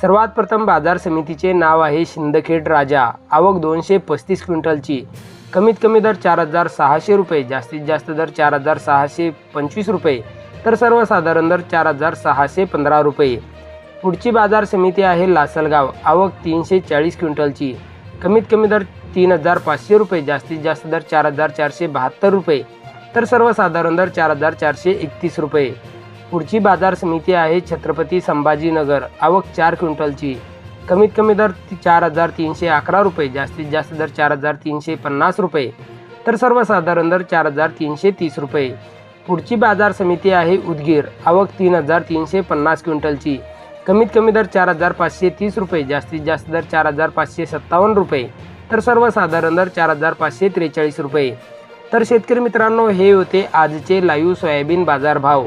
सर्वात प्रथम बाजार समितीचे नाव आहे शिंदखेड राजा. आवक दोनशे पस्तीस क्विंटलची. कमीत कमी दर चार हजार सहाशे रुपये जास्तीत जास्त दर चार हजार सहाशे पंचवीस रुपये तर सर्वसाधारण दर चार हजार सहाशे पंधरा रुपये. पुढची बाजार समिती आहे लासलगाव. आवक तीनशे चाळीस क्विंटलची. कमीत कमी दर तीन हजार पाचशे रुपये जास्तीत जास्त दर चार हजार चारशे बहात्तर रुपये तर सर्वसाधारण दर चार हजार चारशे एकतीस रुपये. पुढची बाजार समिती आहे छत्रपती संभाजीनगर. आवक चार क्विंटलची. कमीत कमी दर चार हजार तीनशे अकरा रुपये जास्तीत जास्त दर चार हजार तीनशे पन्नास रुपये तर सर्वसाधारण दर चार हजार तीनशे तीस रुपये. पुढची बाजार समिती आहे उदगीर. आवक तीन हजार तीनशे पन्नास क्विंटलची. कमीत कमी दर चार हजार पाचशे तीस रुपये जास्तीत जास्त दर चार हजार पाचशे सत्तावन्न रुपये तर सर्वसाधारण दर चार हजार पाचशे त्रेचाळीस रुपये. तर शेतकरी मित्रांनो हे होते आजचे लाईव्ह सोयाबीन बाजार भाव